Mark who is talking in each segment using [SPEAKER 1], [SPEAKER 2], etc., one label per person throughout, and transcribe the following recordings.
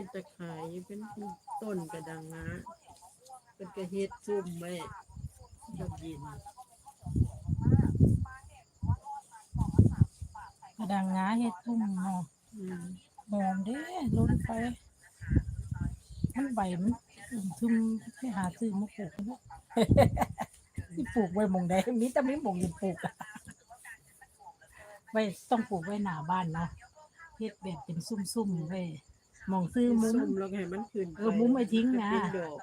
[SPEAKER 1] เป็นตะไคร้เป็นต้นกระดังงาเป็นกระเฮ็ดซุ่มไว้ดอกยิน
[SPEAKER 2] กระดังงาเฮ็ดทุ่มเนาะ
[SPEAKER 1] อืม
[SPEAKER 2] หอมเด้ล้นไปมันใบมันทึมไปหาซื้อมาปลูกเนาะที่ปลูกไว้หมองใดมีแต่ไม่หมองอยู่ปลูกอะไว้ต้องปลูกไว้หน้าบ้านเนาะเฮ็ดแบบเป็นซุ่มๆไว้ห มองซื้อมุ้ง
[SPEAKER 1] ซุ่มแล้วก็ให้มันขึ้น
[SPEAKER 2] เออมุ้งไม่ทิ้งนะ
[SPEAKER 1] เป็นดอก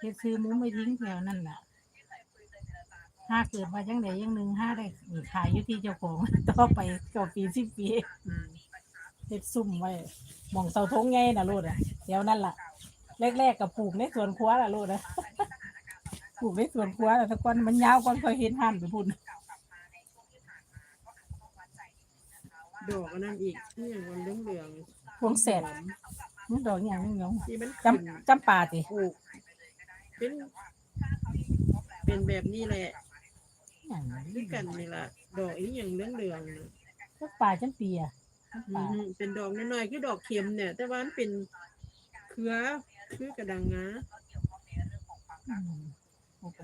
[SPEAKER 2] เฮ็ดซื้อมุ้งไม่ทิ้งแถวนั่นน่ะห้าเกิดมาจังไดยังหนึ่งห้าได้ขายอยู่ที่เจ้าของ ต่อไปก็ปีสิบปี
[SPEAKER 1] อืม
[SPEAKER 2] เฮ็ดซุ่มไว้หมองเสาธงไงน่ะโลดอะเดี๋ยวนั่นล่ะ แรกๆก็ปลูกในสวนครัวล่ะโลดอะปลูกในสวนครัวแต่ตะกอนมันยาวก่อนค่อยเฮ็ดหั่นไปพุ่น
[SPEAKER 1] ดอกอันนั้นอีกที่อย่างวันเหลือง
[SPEAKER 2] พวงแสดมันดอกอย่างนี้เนาะ
[SPEAKER 1] ๆที่มัน
[SPEAKER 2] จำ
[SPEAKER 1] ขึ้น
[SPEAKER 2] จำปาติ
[SPEAKER 1] ปลูกเป็นเป็นแบบนี้แหละ
[SPEAKER 2] อย่างนั้
[SPEAKER 1] ด้วยกันนี่ล่ะดอกอีกอย่างเหลืองๆน่ะ
[SPEAKER 2] จำปาจำปีอะจำ
[SPEAKER 1] อื
[SPEAKER 2] ปาม
[SPEAKER 1] เป็นดอกน้อยๆคือดอกเข็มเนี่ย แต่ว่ามันเป็นเครือคือกระดังงา
[SPEAKER 2] อืมโอ้โห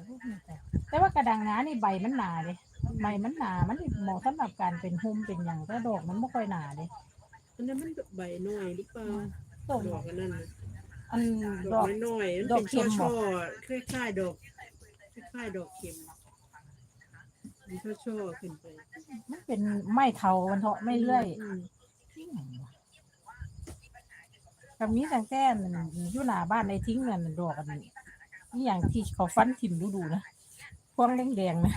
[SPEAKER 2] แต่ว่ากระดังงานี่ใบมันหนาเลยใบมันหนามันเหมาะสำหรับการเป็นหุ้มเป็นอย่างแต่ดอกมันไม่ค่อยหนาเลย
[SPEAKER 1] อันนั้นมันใบน้อยหรือเปล่า
[SPEAKER 2] ต้น
[SPEAKER 1] ดอกอันนั้นน่ะ
[SPEAKER 2] อัน
[SPEAKER 1] ด
[SPEAKER 2] ด
[SPEAKER 1] อ
[SPEAKER 2] อกก
[SPEAKER 1] น้อยๆมัน
[SPEAKER 2] ดอ
[SPEAKER 1] เป็
[SPEAKER 2] ก
[SPEAKER 1] น
[SPEAKER 2] เข็มเหร
[SPEAKER 1] ช่
[SPEAKER 2] อ
[SPEAKER 1] อๆคล้ายๆดอกคล้ายๆดอกเข็มมันช่อๆขึ้นไป
[SPEAKER 2] มันเป็นไม้เถามันเถาะไม่เลื่อย
[SPEAKER 1] ม
[SPEAKER 2] กับนี้ตั้งแต่อยู่หน้าบ้านในทิ้งนั่นดอกอันนี้นี่อย่างที่เขาฟันถิ่มดูดูๆนะพวงแดงๆนะ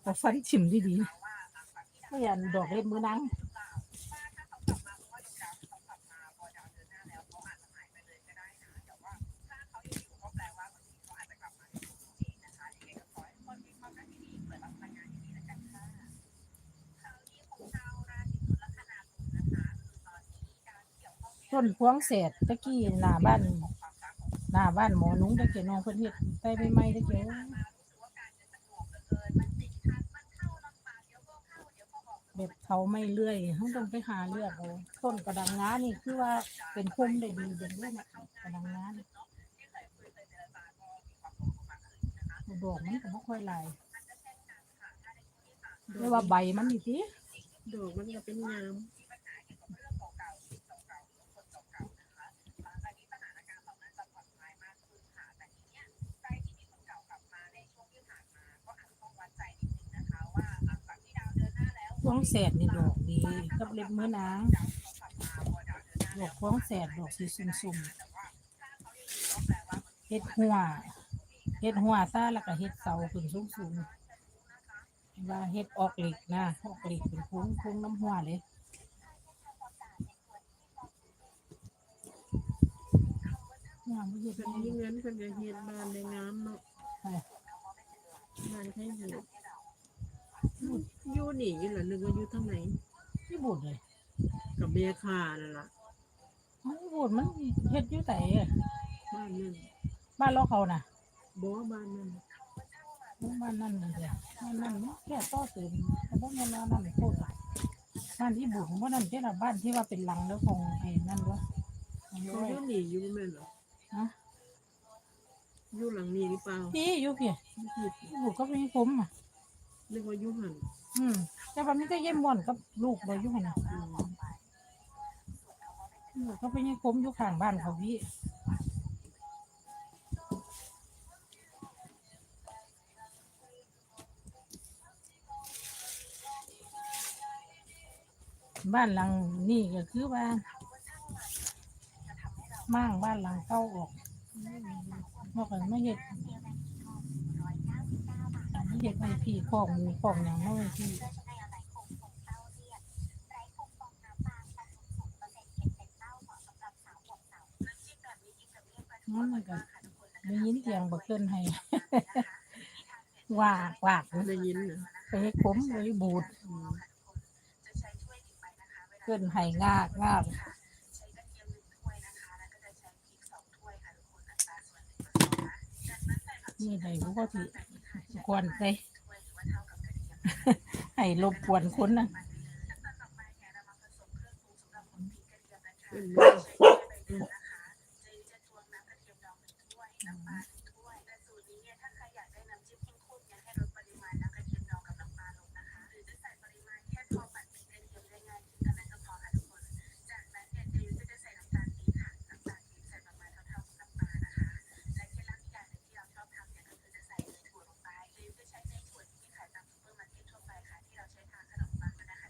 [SPEAKER 2] เขาฟันถิ่มดีๆ ไม่อันดอกเล็บมือนางต้นพวงเศษตะกี้หน้าบ้านหน้าบ้านหมอนุ้งตะเกียน้องเพิ่นเฮ็ดใส่ใบไม้ตะเกียแบบ เขาไม่เลื่อยเขาต้องไปหาเลือกเอาต้นกระดังงานี่คือว่าเป็นคุ้มได้ดีเด่นด้วยนะกระดังงานี่ดอกมันก็บ่ค่อยหลายเรียกว่าใบมันนี่ติ
[SPEAKER 1] ดอกมันก็เป็นงาม
[SPEAKER 2] พวงแสดนี่ดอกดีกับเล็บมือนางดอกพวงแสดดอกสีสุ่มๆเฮ็ดหัวเฮ็ดหัวซ่าแล้วก็เฮ็ดเสาขึ้นสูงๆว่าเฮ็ดออกเหล็กนะออกเหล็กเป็นพุ้งพุ้งน้ำหัวเลยงามบ่เฮ็ด
[SPEAKER 1] เพิ่น
[SPEAKER 2] ได้
[SPEAKER 1] มีเงินเพิ่นก็เฮ็ดบานได้งามเนาะ
[SPEAKER 2] ไป
[SPEAKER 1] บ้านใครเฮ็ด อยู่นี่อยู่ล่ะนึกว่าอยู่ทางไหน
[SPEAKER 2] ที่บูดเลย
[SPEAKER 1] กับเมคานั่นล่ะ
[SPEAKER 2] มันบูดมันเฮ็ดอยู่ไสอะ
[SPEAKER 1] บ้านนั่น
[SPEAKER 2] บ้านเราเขาน่ะ
[SPEAKER 1] บ่บ้านนั่น
[SPEAKER 2] บ้านนั่นเลยจ้ะบ้านนั่นมันแค่ต่อเติมแต่ว่าเงินเรานั่นโคตรบ้านที่บุกบ้านนั่นที่เราบ้านที่ว่าเป็นหลังแล้วของไอ้นั่นวะของอยู่
[SPEAKER 1] เขา
[SPEAKER 2] ไว้
[SPEAKER 1] อยู่นี่อยู่แม่นเหรอ
[SPEAKER 2] ฮะ
[SPEAKER 1] อยู่หลังนี้หรือเปล่า
[SPEAKER 2] พี่อยู่พี่
[SPEAKER 1] อยู่ผิด
[SPEAKER 2] ลูกก็มีผมอะ
[SPEAKER 1] เรียกว่าอยู่หัน
[SPEAKER 2] อืมแต่วันนี้ก็เยี่ยมม่วนกับลูกเลยอยู่หั่นน่ะ
[SPEAKER 1] อืม
[SPEAKER 2] ลูกก็ไปยี่ผมอยู่ข้างบ้านเขาพี่ บ้านหลังนี่ก็คือว่ามั่างบ้านหลังเก่าออกเมื่อกันไม่เห็ด เห็ดไอพี่ของหมูของอย่างไม่ไว้พี่นั่นมันก็ได้ยินเสียงบักเกินให้วากวาก
[SPEAKER 1] ได้ยินนะ
[SPEAKER 2] ไปให้ผมไปบูดเกินให้งากงากนี่ไหนกูก็สิ กวนไปให้รบกวนคนนะ
[SPEAKER 1] เป็นว่า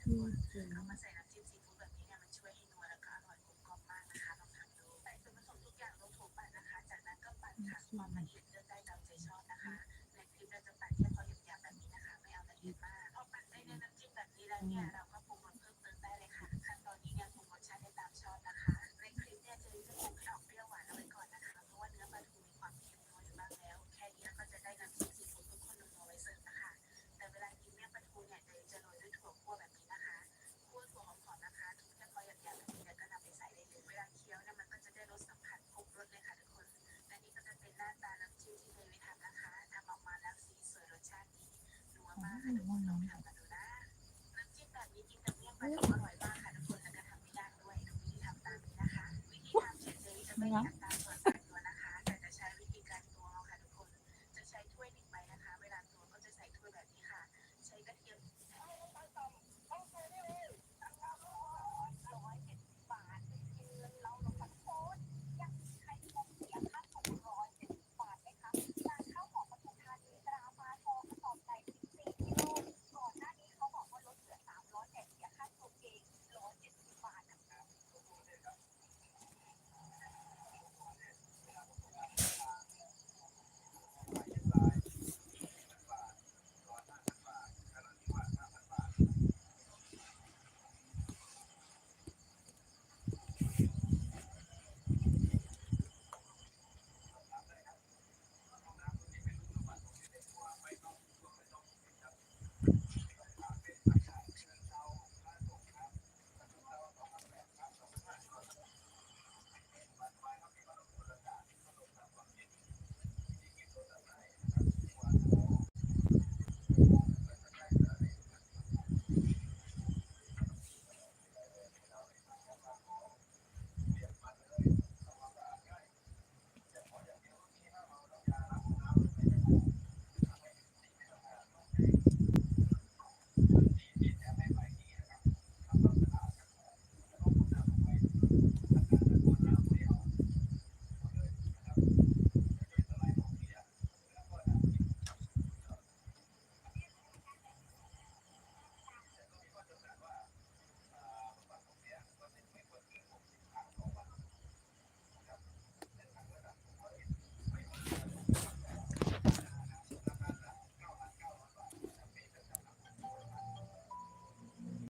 [SPEAKER 1] อืม อืมอืม
[SPEAKER 2] ไม่ งั้น